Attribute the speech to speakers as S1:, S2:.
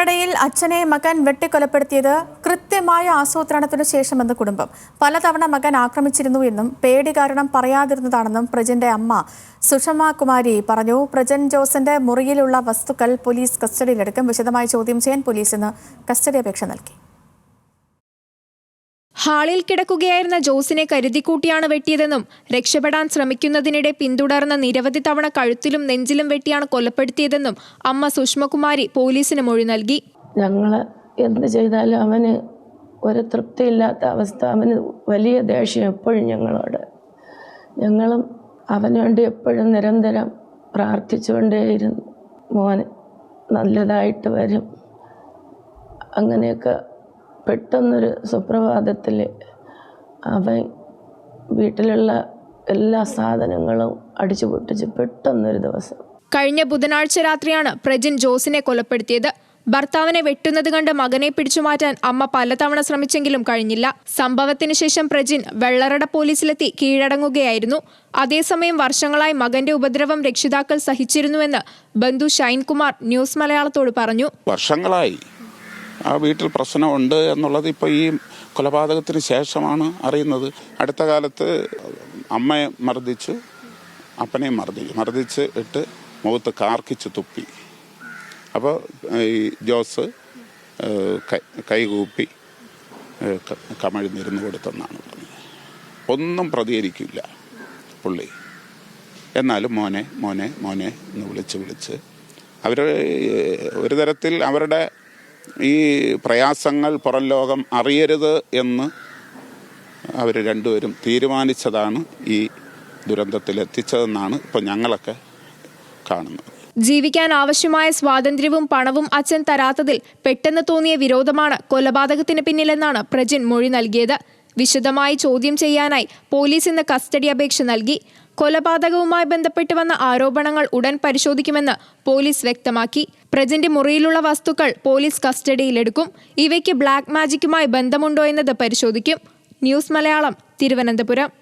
S1: വെള്ളറടയിൽ അച്ഛനെ മകൻ വെട്ടിക്കൊലപ്പെടുത്തിയത് കൃത്യമായ ആസൂത്രണത്തിനു ശേഷമെന്ന് കുടുംബം. പലതവണ മകൻ ആക്രമിച്ചിരുന്നു എന്നും പേടി കാരണം പറയാതിരുന്നതാണെന്നും പ്രജന്റെ അമ്മ സുഷമ കുമാരി പറഞ്ഞു. പ്രജൻ ജോസിന്റെ മുറിയിലുള്ള വസ്തുക്കൾ പോലീസ് കസ്റ്റഡിയിലെടുക്കും. വിശദമായി ചോദ്യം ചെയ്യാൻ പോലീസിന് കസ്റ്റഡി അപേക്ഷ നൽകി.
S2: ഹാളിൽ കിടക്കുകയായിരുന്ന ജോസിനെ കരുതിക്കൂട്ടിയാണ് വെട്ടിയതെന്നും രക്ഷപ്പെടാൻ ശ്രമിക്കുന്നതിനിടെ പിന്തുടർന്ന നിരവധി തവണ കഴുത്തിലും നെഞ്ചിലും വെട്ടിയാണ് കൊലപ്പെടുത്തിയതെന്നും അമ്മ സുഷ്മകുമാരി പോലീസിന് മൊഴി നൽകി.
S3: ഞങ്ങൾ എന്ത് ചെയ്താലും അവന് ഒരു തൃപ്തിയില്ലാത്ത അവസ്ഥ. അവന് വലിയ ദേഷ്യം എപ്പോഴും ഞങ്ങളോട്. ഞങ്ങളും അവന് വേണ്ടി എപ്പോഴും നിരന്തരം പ്രാർത്ഥിച്ചുകൊണ്ടേയിരുന്നു. മോൻ നല്ലതായിട്ട് വരും. അങ്ങനെയൊക്കെ പെട്ടെന്നൊരു സുപ്രഭാതത്തിൽ അവൻ വീട്ടിലുള്ള എല്ലാ സാധനങ്ങളും അടിച്ചു പൊട്ടിച്ച് പെട്ടെന്നൊരു ദിവസം.
S2: കഴിഞ്ഞ ബുധനാഴ്ച രാത്രിയാണ് പ്രജിൻ ജോസിനെ കൊലപ്പെടുത്തിയത്. ഭർത്താവിനെ വെട്ടുന്നത് കണ്ട് മകനെ പിടിച്ചുമാറ്റാൻ അമ്മ പലതവണ ശ്രമിച്ചെങ്കിലും കഴിഞ്ഞില്ല. സംഭവത്തിന് ശേഷം പ്രജിൻ വെള്ളറട പോലീസിലെത്തി കീഴടങ്ങുകയായിരുന്നു. അതേസമയം വർഷങ്ങളായി മകന്റെ ഉപദ്രവം രക്ഷിതാക്കൾ സഹിച്ചിരുന്നുവെന്ന് ബന്ധു ഷൈൻകുമാർ ന്യൂസ് മലയാളത്തോട് പറഞ്ഞു.
S4: വർഷങ്ങളായി. ആ വീട്ടിൽ പ്രശ്നമുണ്ട് എന്നുള്ളത് ഇപ്പോൾ ഈ കൊലപാതകത്തിന് ശേഷമാണ് അറിയുന്നത്. അടുത്ത കാലത്ത് അമ്മയെ മർദ്ദിച്ചു അപ്പനെയും മർദ്ദിച്ചു. മർദ്ദിച്ച് ഇട്ട് മുഖത്ത് കാർക്കിച്ച് തുപ്പി. അപ്പോൾ ഈ ജോസ് കൈകൂപ്പി കമഴ്ന്നിരുന്ന് കൊടുത്തെന്നാണ് പറഞ്ഞത്. ഒന്നും പ്രതികരിക്കില്ല പുള്ളി. എന്നാലും മോനെ മോനെ മോനെ എന്ന് വിളിച്ച് വിളിച്ച് അവർ ഒരു തരത്തിൽ അവരുടെ ഈ പ്രയാസങ്ങൾ പുറം ലോകം അറിയരുത് എന്ന് അവർ രണ്ടുപേരും തീരുമാനിച്ചതാണ് ഈ ദുരന്തത്തിൽ എത്തിച്ചതെന്നാണ് ഇപ്പം ഞങ്ങളൊക്കെ കാണുന്നത്.
S2: ജീവിക്കാൻ ആവശ്യമായ സ്വാതന്ത്ര്യവും പണവും അച്ഛൻ തരാത്തതിൽ പെട്ടെന്ന് തോന്നിയ വിരോധമാണ് കൊലപാതകത്തിന് പിന്നിലെന്നാണ് പ്രജിൻ മൊഴി നൽകിയത്. വിശദമായി ചോദ്യം ചെയ്യാനായി പോലീസ് ഇന്ന് കസ്റ്റഡി അപേക്ഷ നൽകി. കൊലപാതകവുമായി ബന്ധപ്പെട്ട് വന്ന ആരോപണങ്ങൾ ഉടൻ പരിശോധിക്കുമെന്ന് പോലീസ് വ്യക്തമാക്കി. പ്രജിന്റെ മുറിയിലുള്ള വസ്തുക്കൾ പോലീസ് കസ്റ്റഡിയിലെടുക്കും. ഇവയ്ക്ക് ബ്ലാക്ക് മാജിക്കുമായി ബന്ധമുണ്ടോ എന്നത് പരിശോധിക്കും. ന്യൂസ് മലയാളം തിരുവനന്തപുരം.